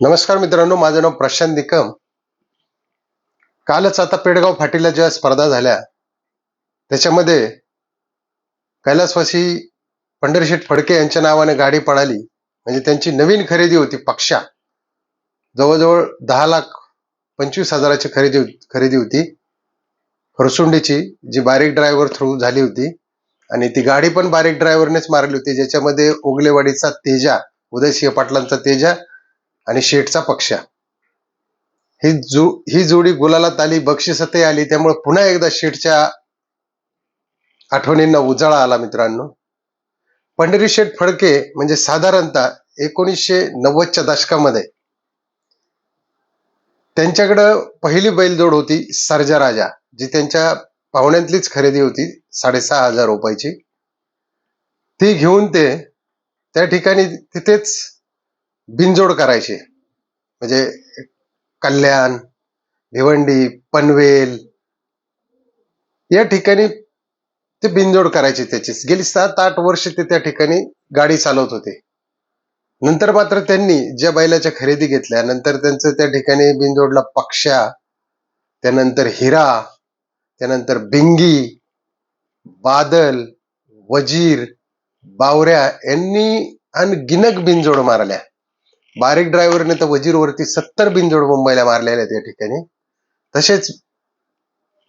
नमस्कार मित्रांनो माझं नाव प्रशांत निकम. कालच आता पेडगाव फाटीला ज्या स्पर्धा झाल्या त्याच्यामध्ये कैलासवासी पंढरीशेठ फडके यांच्या नावाने गाडी पळाली. म्हणजे त्यांची नवीन खरेदी होती पक्षा. जवळजवळ दहा लाख पंचवीस हजाराची खरेदी खरेदी होती. हरसुंडीची जी बारीक ड्रायव्हर थ्रू झाली होती. आणि ती गाडी पण बारीक ड्रायव्हरनेच मारली होती ज्याच्यामध्ये ओगलेवाडीचा तेजा उदयसिंह पाटलांचा तेजा आणि शेठचा पक्षा. ही जो ही जोडी गुलालात आली बक्षिसतही आली त्यामुळे पुन्हा एकदा शेठच्या आठवणींना उजाळा आला मित्रांनो. पंढरी शेठ फडके म्हणजे साधारणतः एकोणीसशे नव्वदच्या दशकामध्ये त्यांच्याकडं पहिली बैलजोड होती सरजा राजा जी त्यांच्या पाहुण्यांतलीच खरेदी होती साडेसहा हजार रुपयाची. ती घेऊन ते त्या ठिकाणी तिथेच बिनजोड करायचे. म्हणजे कल्याण भिवंडी पनवेल या ठिकाणी ते बिनजोड करायचे त्याची. गेली सात आठ वर्ष ते त्या ठिकाणी गाडी चालवत होते. नंतर मात्र त्यांनी ज्या बैलाच्या खरेदी घेतल्या नंतर त्यांचं त्या ठिकाणी बिनजोडला पक्षा त्यानंतर हिरा त्यानंतर बिंगी बादल वजीर बावऱ्या यांनी आणि गिनक बिनजोड मारल्या. बारीक ड्रायव्हरने तर वजीरवरती सत्तर बिनजोड मुंबईला मारलेल्या आहेत या ठिकाणी. तसेच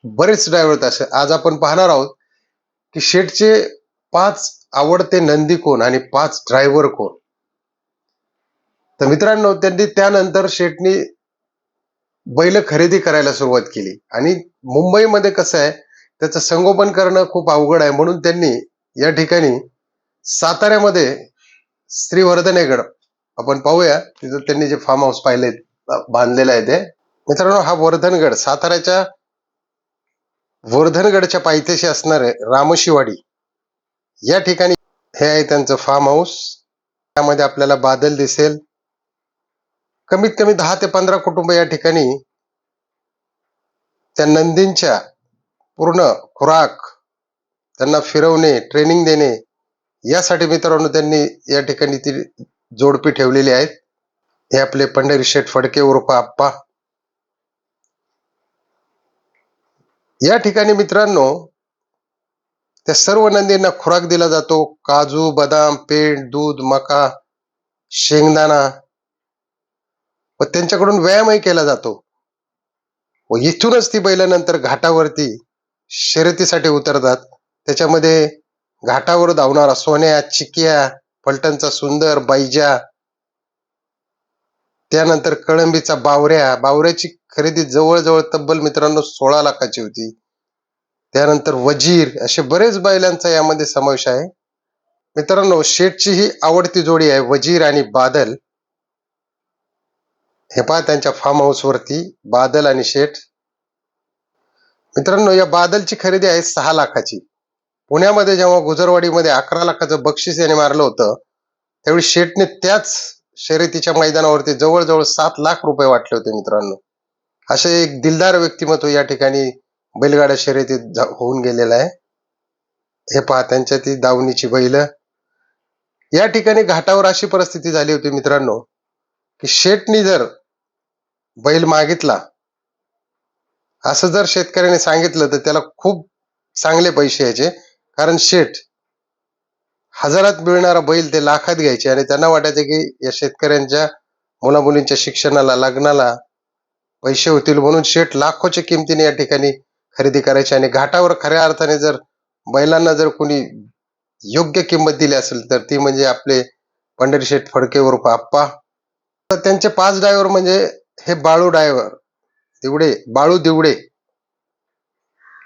बरेच ड्रायव्हर तसे आज आपण पाहणार आहोत की शेटचे पाच आवडते नंदी कोण आणि पाच ड्रायव्हर कोण? तर मित्रांनो त्यांनी त्यानंतर शेटनी बैल खरेदी करायला सुरुवात केली. आणि मुंबईमध्ये कसं आहे त्याचं संगोपन करणं खूप अवघड आहे. म्हणून त्यांनी या ठिकाणी साताऱ्यामध्ये श्रीवर्धनेगड आपण पाहूया. तिथं त्यांनी जे फार्म हाऊस पाहिले बांधलेलं आहे ते. मित्रांनो हा वर्धनगड साताऱ्याच्या वर्धनगडच्या पायथ्याशी असणारे रामशिवाडी या ठिकाणी हे आहे त्यांचं फार्म हाऊस त्यामध्ये आपल्याला बादल दिसेल. कमीत कमी दहा ते पंधरा कुटुंब या ठिकाणी त्या नंदींच्या पूर्ण खुराक त्यांना फिरवणे ट्रेनिंग देणे यासाठी मित्रांनो त्यांनी या ठिकाणी ती जोडपी ठेवलेली आहेत. हे आपले पंढरी शेठ फडके उर्फ आप्पा. या ठिकाणी मित्रांनो त्या सर्व नंदींना खुराक दिला जातो. काजू बदाम पेंट दूध मका शेंगदाणा. व त्यांच्याकडून व्यायामही केला जातो. व इथूनच ती बैलानंतर घाटावरती शर्यतीसाठी उतरतात. त्याच्यामध्ये घाटावर धावणारा सोन्या चिकिया फलटणचा सुंदर बैजा त्यानंतर कळंबीचा बावऱ्या बावऱ्याची खरेदी जवळजवळ तब्बल मित्रांनो सोळा लाखाची होती. त्यानंतर वजीर असे बरेच बैलांचा यामध्ये समावेश आहे. मित्रांनो शेठची ही आवडती जोडी आहे वजीर आणि बादल. हे पहा त्यांच्या फार्म हाऊस वरती बादल आणि शेठ. मित्रांनो या बादलची खरेदी आहे सहा लाखाची. पुण्यामध्ये जेव्हा गुजरवाडीमध्ये अकरा लाखाचं बक्षीस याने मारलं होतं त्यावेळी शेठने त्याच शर्यतीच्या मैदानावरती जवळजवळ सात लाख रुपये वाटले होते मित्रांनो. असे एक दिलदार व्यक्तिमत्व या ठिकाणी बैलगाड्या शर्यतीत होऊन गेलेलं आहे. हे पहा त्यांच्या ती दावणीची बैल. या ठिकाणी घाटावर अशी परिस्थिती झाली होती मित्रांनो की शेटनी जर बैल मागितला असं जर शेतकऱ्याने सांगितलं तर त्याला खूप चांगले पैसे यायचे. कारण शेठ हजारात मिळणारा बैल ते लाखात घ्यायचे आणि त्यांना वाटायचं की या शेतकऱ्यांच्या मुलामुलींच्या शिक्षणाला लग्नाला पैसे होतील म्हणून शेठ लाखोच्या किमतीने या ठिकाणी खरेदी करायची आणि घाटावर खऱ्या अर्थाने जर बैलांना जर कोणी योग्य किंमत दिली असेल तर ती म्हणजे आपले पंढरी शेठ फडके उर्फ आप्पा. तर त्यांचे पाच ड्रायव्हर म्हणजे हे बाळू ड्रायव्हर दिवडे बाळू दिवडे.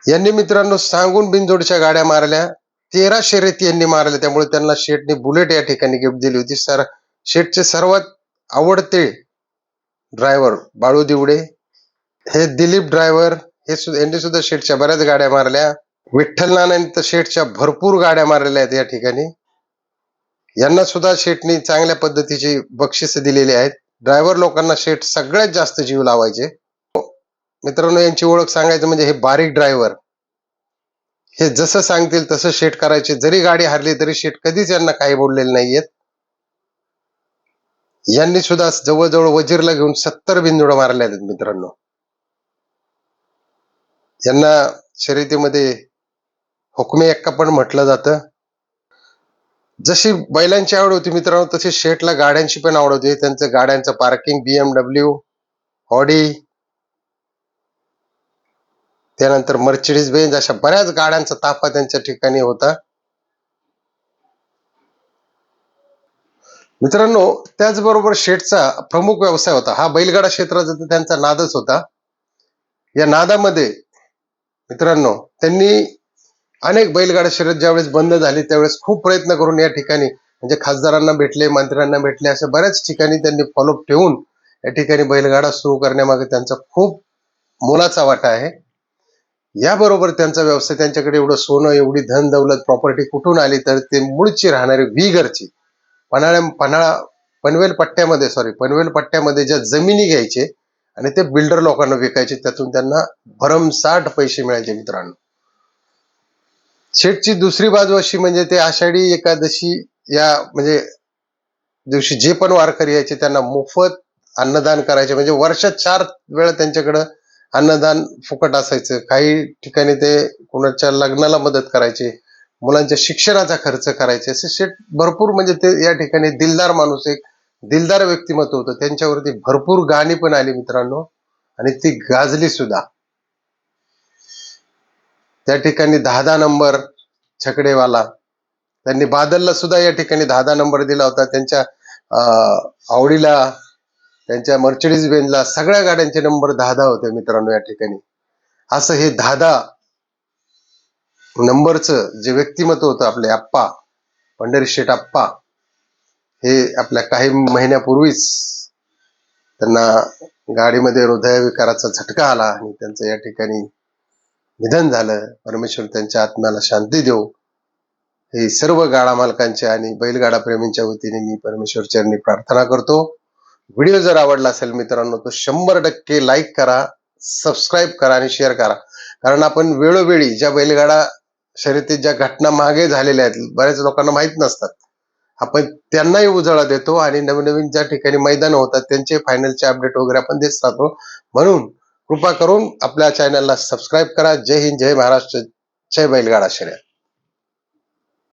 यांनी मित्रांनो सांगून बिनजोडच्या गाड्या मारल्या. तेरा शर्यती यांनी मारल्या. त्यामुळे त्यांना शेठने बुलेट या ठिकाणी गिफ्ट दिली होती. सर शेठचे सर्वात आवडते ड्रायव्हर बाळू दिवडे. हे दिलीप ड्रायव्हर हे सुद्धा यांनी सुद्धा शेठच्या बऱ्याच गाड्या मारल्या. विठ्ठल नानांनी तर शेठच्या भरपूर गाड्या मारलेल्या आहेत या ठिकाणी. यांना सुद्धा शेठने चांगल्या पद्धतीची बक्षिस दिलेली आहेत. ड्रायव्हर लोकांना शेठ सगळ्यात जास्त जीव लावायचे. मित्रांनो यांची ओळख सांगायचं म्हणजे हे बारीक ड्रायव्हर हे जसं सांगतील तसं शेट करायचे. जरी गाडी हरली तरी शेट कधीच यांना काही बोललेले नाहीयेत. यांनी सुद्धा जवळजवळ वजीरला घेऊन सत्तर बिंदुड मारल्या आहेत मित्रांनो. यांना शर्यतीमध्ये हुकमे एक्का पण म्हटलं जातं. जशी बैलांची आवड होती मित्रांनो तशी शेटला गाड्यांची पण आवड होती. त्यांचं गाड्यांचं पार्किंग बीएमडब्ल्यू ऑडी त्यानंतर मर्चिडीज बेंज अशा बऱ्याच गाड्यांचा ताफा त्यांच्या ठिकाणी होता. मित्रांनो त्याचबरोबर शेठचा प्रमुख व्यवसाय होता. हा बैलगाडा क्षेत्राचा त्यांचा नादच होता. या नादामध्ये मित्रांनो त्यांनी अनेक बैलगाडा शर्यत ज्यावेळेस बंद झाली त्यावेळेस खूप प्रयत्न करून या ठिकाणी म्हणजे खासदारांना भेटले मंत्र्यांना भेटले अशा बऱ्याच ठिकाणी त्यांनी फॉलोअप ठेवून या ठिकाणी बैलगाडा सुरू करण्यामागे त्यांचा खूप मोलाचा वाटा आहे. याबरोबर त्यांचा व्यवसाय त्यांच्याकडे एवढं सोनं एवढी धन दौलत प्रॉपर्टी कुठून आली तर ते मूळची राहणारी विगरची पन्हाळ्या पन्हाळा पनवेल पट्ट्यामध्ये सॉरी पनवेल पट्ट्यामध्ये ज्या जमिनी घ्यायचे आणि ते बिल्डर लोकांना विकायचे त्यातून त्यांना भरमसाठ पैसे मिळायचे मित्रांनो. शेठची दुसरी बाजू अशी म्हणजे ते आषाढी एकादशी या म्हणजे दिवशी जे पण वारकरी यायचे त्यांना मोफत अन्नदान करायचे. म्हणजे वर्षात चार वेळा त्यांच्याकडं अन्नदान फुकट असायचं. काही ठिकाणी ते कुणाच्या लग्नाला मदत करायचे मुलांच्या शिक्षणाचा खर्च करायचे. असे शेट भरपूर म्हणजे ते या ठिकाणी दिलदार माणूस एक दिलदार व्यक्तिमत्व होतं. त्यांच्यावरती भरपूर गाणी पण आली मित्रांनो. आणि ती गाजली सुद्धा. त्या ठिकाणी दहा दहा नंबर छकडेवाला. त्यांनी बादलला सुद्धा या ठिकाणी दहा दहा नंबर दिला होता. त्यांच्या आवडीला त्यांच्या मर्चडीज बेनला सगळ्या गाड्यांचे नंबर दहा दहा होते मित्रांनो या ठिकाणी. असं हे दहा दहा नंबरचं जे व्यक्तिमत्व होतं आपले आप्पा पंढरी शेठ आप्पा हे आपल्या काही महिन्यापूर्वीच त्यांना गाडीमध्ये हृदयविकाराचा झटका आला आणि त्यांचं या ठिकाणी निधन झालं. परमेश्वर त्यांच्या आत्म्याला शांती देऊ हे सर्व गाडा मालकांच्या आणि बैलगाडा प्रेमींच्या वतीने मी परमेश्वर चरणी प्रार्थना करतो. व्हिडिओ जर आवडला असेल मित्रांनो तो शंभर टक्के लाईक करा सबस्क्राईब करा आणि शेअर करा. कारण आपण वेळोवेळी ज्या बैलगाडा शर्यतीत ज्या घटना मागे झालेल्या आहेत बऱ्याच लोकांना माहीत नसतात. आपण त्यांनाही उजाळा देतो आणि नवीन नवीन ज्या ठिकाणी मैदान होतात त्यांचे फायनलचे अपडेट वगैरे आपण देत राहतो. म्हणून कृपा करून आपल्या चॅनलला सबस्क्राईब करा. जय हिंद जय महाराष्ट्र जय बैलगाडा शर्यत.